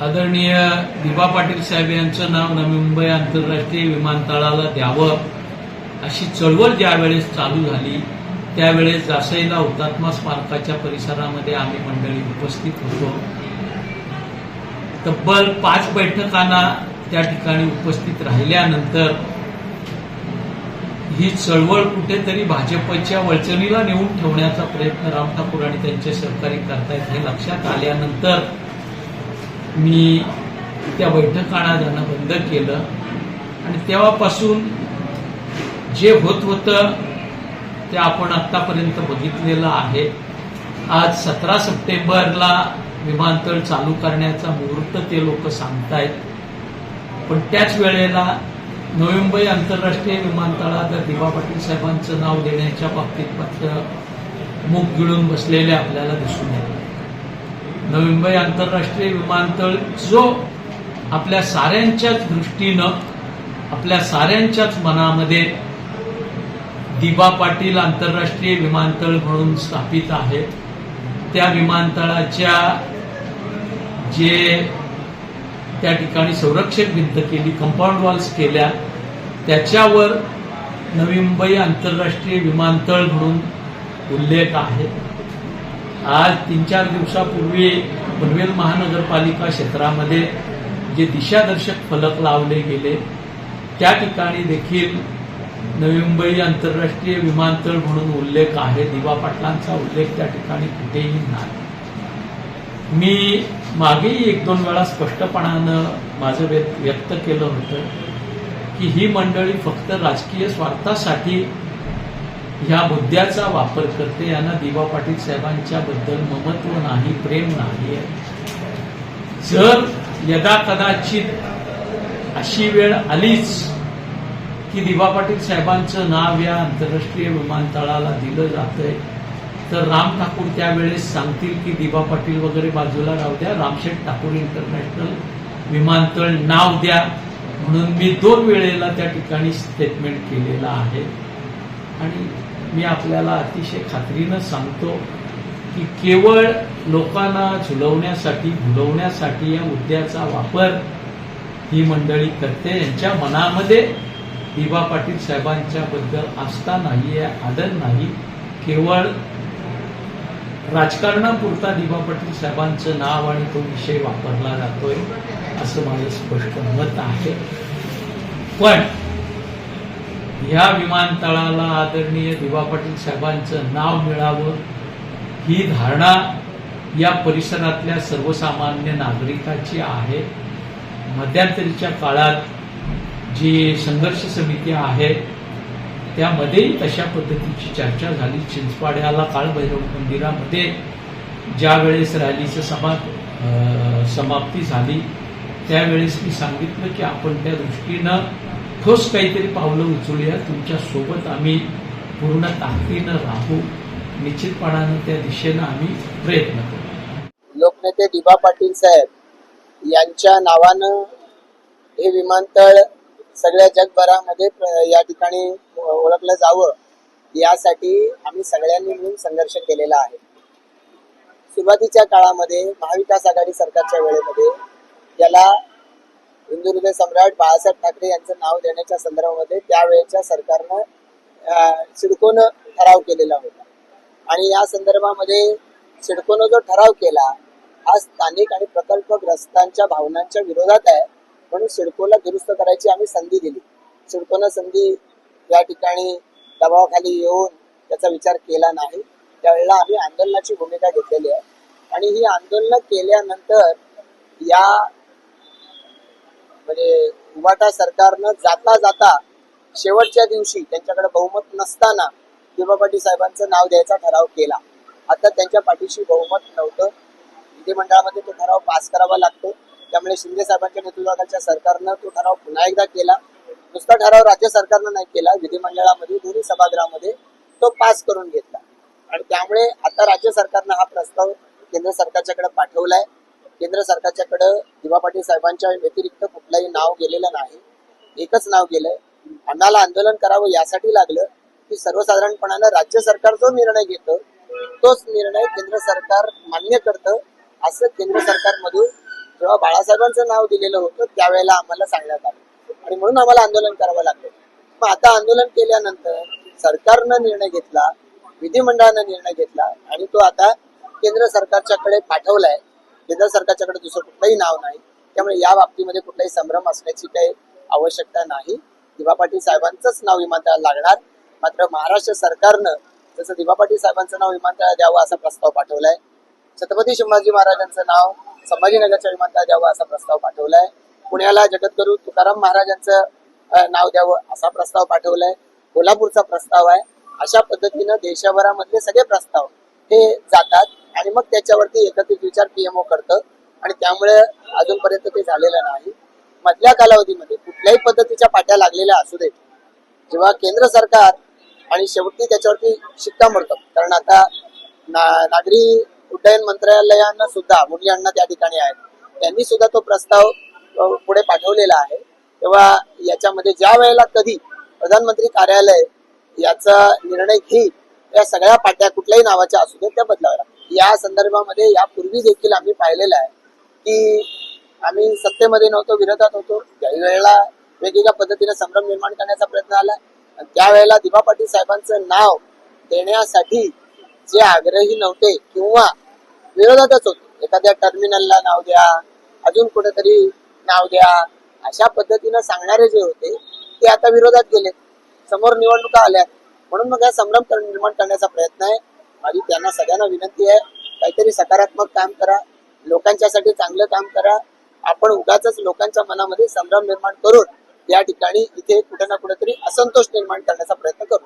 आदरणीय दिबा पाटील साहेब यांचं नाव नवी मुंबई आंतरराष्ट्रीय विमानतळाला द्यावं अशी चळवळ ज्यावेळेस चालू झाली त्यावेळेस जासईला हुतात्मा स्मारकाच्या परिसरामध्ये आम्ही मंडळी उपस्थित होतो. तब्बल पाच बैठकांना त्या ठिकाणी उपस्थित राहिल्यानंतर ही चळवळ कुठेतरी भाजपच्या वळचणीला नेऊन ठेवण्याचा प्रयत्न राम ठाकूर आणि त्यांचे सहकारी करतायत हे लक्षात आल्यानंतर मी त्या बैठकांना जाणं बंद केलं. आणि तेव्हापासून जे होत होतं ते आपण आतापर्यंत बघितलेलं आहे. आज सतरा सप्टेंबरला विमानतळ चालू करण्याचा मुहूर्त ते लोक सांगतायत. पण त्याच वेळेला नवी मुंबई आंतरराष्ट्रीय विमानतळात दिबा पाटील साहेबांचं नाव देण्याच्या बाबतीत मात्र मुख गिळून बसलेले आपल्याला दिसून येतात नवी मुंबई आंतरराष्ट्रीय विमानतळ जो आपल्या साऱ्यांच्याच दृष्टीनं आपल्या साऱ्यांच्याच मनामध्ये दिबा पाटील आंतरराष्ट्रीय विमानतळ म्हणून स्थापित आहे. त्या विमानतळाच्या जे त्या ठिकाणी संरक्षक भिंत केली कंपाऊंड वॉल्स केल्या त्याच्यावर नवी मुंबई आंतरराष्ट्रीय विमानतळ म्हणून उल्लेख आहे. आज तीन चार दिवसापूर्वी पनवेल महानगरपालिका क्षेत्रामध्ये जे दिशादर्शक फलक लावले गेले त्या ठिकाणी देखील नवी मुंबई आंतरराष्ट्रीय विमानतळ म्हणून उल्लेख आहे. दिवा पाटलांचा उल्लेख त्या ठिकाणी कुठेही नाही. मी मागेही एक दोन वेळा स्पष्टपणानं माझं व्य- व्यक्त केलं होतं की ही मंडळी फक्त राजकीय स्वार्थासाठी ह्या मुद्द्याचा वापर करते. यांना दिवा पाटील साहेबांच्या बद्दल ममत्व नाही प्रेम नाही जर यदा कदाचित अशी वेळ आलीच की दिवा पाटील साहेबांचं नाव या आंतरराष्ट्रीय विमानतळाला दिलं जातंय तर राम ठाकूर त्यावेळेस सांगतील की दिवा पाटील वगैरे बाजूला राहू द्या. रामशेठ ठाकूर इंटरनॅशनल विमानतळ नाव द्या. म्हणून मी दोन वेळेला त्या ठिकाणी स्टेटमेंट केलेलं आहे. आणि मी आपल्याला अतिशय खात्रीनं सांगतो की केवळ लोकांना झुलवण्यासाठी भुलवण्यासाठी या मुद्द्याचा वापर ही मंडळी करते. यांच्या मनामध्ये दिबा पाटील साहेबांच्या बद्दल आस्था नाही आहे आदर नाही. केवळ राजकारणापुरता दिबा पाटील साहेबांचं नाव आणि तो विषय वापरला जातोय असं माझं स्पष्ट मत आहे. पण ह्या विमानतळाला आदरणीय दिवा पाटील साहेबांचं नाव मिळावं ही धारणा या परिसरातल्या सर्वसामान्य नागरिकाची आहे. मध्यंतरीच्या काळात जी संघर्ष समिती आहे त्यामध्येही तशा पद्धतीची चर्चा झाली. चिंचपाड्याला काळभैरव मंदिरामध्ये ज्या वेळेस रॅलीचं समा समाप्ती झाली त्यावेळेस मी सांगितलं की आपण त्या दृष्टीनं ठोस काहीतरी पावलं उचलूया. तुमच्यासोबत आम्ही पूर्ण ताकदीनं राहू. निश्चितपणानं त्या दिशेनं आम्ही प्रयत्न करू. लोकनेते दिबा पाटील साहेब यांच्या नावानं हे विमानतळ सगळ्या जगभरामध्ये प्र- या ठिकाणी ओळखलं जावं यासाठी आम्ही सगळ्यांनी मिळून संघर्ष केलेला आहे. सुरुवातीच्या काळामध्ये महाविकास आघाडी सरकारच्या वेळेमध्ये याला हिंदू सम्राट बाळासाहेब ठाकरे यांचं नाव देण्याच्या संदर्भामध्ये त्यावेळेच्या सरकारनं सिडकोन सिडकोनं ठराव केलेला होता. आणि या संदर्भामध्ये सिडकोनं जो ठराव केला हा स्थानिक आणि प्रकल्पग्रस्तांच्या भावनांच्या विरोधात आहे. म्हणून सिडकोला दुरुस्त करायची आम्ही संधी दिली. सिडकोनं संधी या ठिकाणी दबावाखाली येऊन त्याचा विचार केला नाही. त्यावेळेला आम्ही आंदोलनाची भूमिका घेतलेली आहे. आणि ही आंदोलनं केल्यानंतर या म्हणजे उभाटा सरकारनं जाता जाता शेवटच्या दिवशी त्यांच्याकडे बहुमत नसताना दिबा पाटील साहेबांचं नाव द्यायचा ठराव केला. आता त्यांच्या पाठीशी बहुमत नव्हतं. विधिमंडळामध्ये तो ठराव पास करावा लागतो. त्यामुळे शिंदे साहेबांच्या नेतृत्वाखालच्या सरकारनं तो ठराव पुन्हा एकदा केला. नुसता ठराव राज्य सरकारनं नाही केला. विधिमंडळामध्ये दोन्ही सभागृहामध्ये तो पास करून घेतला. आणि त्यामुळे आता राज्य सरकारनं हा प्रस्ताव केंद्र सरकारच्याकडे पाठवलाय. केंद्र सरकारच्याकडे दिवा पाटील साहेबांच्या व्यतिरिक्त कुठलंही नाव गेलेलं नाही. एकच नाव गेलंय. अण्णाला आंदोलन करावं यासाठी लागलं की सर्वसाधारणपणानं राज्य सरकार जो निर्णय घेतं तोच निर्णय केंद्र सरकार मान्य करतं. असं केंद्र सरकारमधून जेव्हा बाळासाहेबांचं नाव दिलेलं होतं त्यावेळेला आम्हाला सांगण्यात आलं. आणि म्हणून आम्हाला आंदोलन करावं लागलं. मग आता आंदोलन केल्यानंतर सरकारनं निर्णय घेतला विधिमंडळानं निर्णय घेतला आणि तो आता केंद्र सरकारच्याकडे पाठवलाय. केंद्र सरकारच्याकडे दुसरं कुठलंही नाव नाही. त्यामुळे या बाबतीमध्ये कुठलाही संभ्रम असण्याची काही आवश्यकता नाही. दिवा पाटील साहेबांचंच नाव विमानतळाला लागणार. मात्र महाराष्ट्र सरकारनं जसं दिवा पाटील साहेबांचं नाव विमानतळाला द्यावं असा प्रस्ताव पाठवलाय. छत्रपती शिवाजी महाराजांचं नाव संभाजीनगरच्या विमानतळाला द्यावं असा प्रस्ताव पाठवलाय. पुण्याला जगद्गुरु तुकाराम महाराजांचं नाव द्यावं असा प्रस्ताव पाठवलाय. कोल्हापूरचा प्रस्ताव आहे. अशा पद्धतीनं देशभरामधले सगळे प्रस्ताव हे जातात. आणि मग त्याच्यावरती एकत्रित विचार पीएमओ करतं. आणि त्यामुळे अजूनपर्यंत ते झालेलं नाही. मधल्या कालावधीमध्ये कुठल्याही पद्धतीच्या पाट्या लागलेल्या असू देत. जेव्हा केंद्र सरकार आणि शेवटी त्याच्यावरती शिक्कामोर्तब कारण आता ना- नागरी उड्डयन मंत्रालयानं सुद्धा मुरली अण्णा त्या ठिकाणी आहेत. त्यांनी सुद्धा तो प्रस्ताव पुढे पाठवलेला आहे. तेव्हा याच्यामध्ये ज्या वेळेला कधी प्रधानमंत्री कार्यालय याचा निर्णय घेईल या सगळ्या पाट्या कुठल्याही नावाच्या असू देत त्या बदलाव्या या संदर्भामध्ये यापूर्वी देखील आम्ही पाहिलेलं आहे की आम्ही सत्तेमध्ये नव्हतो विरोधात होतो. काही वेळेला वेगवेगळ्या पद्धतीने संभ्रम निर्माण करण्याचा प्रयत्न आला आणि त्यावेळेला दिवा पाटील साहेबांचं नाव देण्यासाठी जे आग्रही नव्हते किंवा विरोधातच होते. एखाद्या टर्मिनलला नाव द्या अजून कुठेतरी नाव द्या अशा पद्धतीनं सांगणारे जे होते ते आता विरोधात गेले समोर निवडणुका आल्या म्हणून मग हा संभ्रम निर्माण करण्याचा प्रयत्न आहे. माझी त्यांना सगळ्यांना विनंती आहे काहीतरी सकारात्मक काम करा लोकांच्यासाठी चांगलं काम करा. आपण उगाच लोकांच्या मनामध्ये संभ्रम निर्माण करून या ठिकाणी इथे कुठे ना कुठेतरी असंतोष निर्माण करण्याचा प्रयत्न करू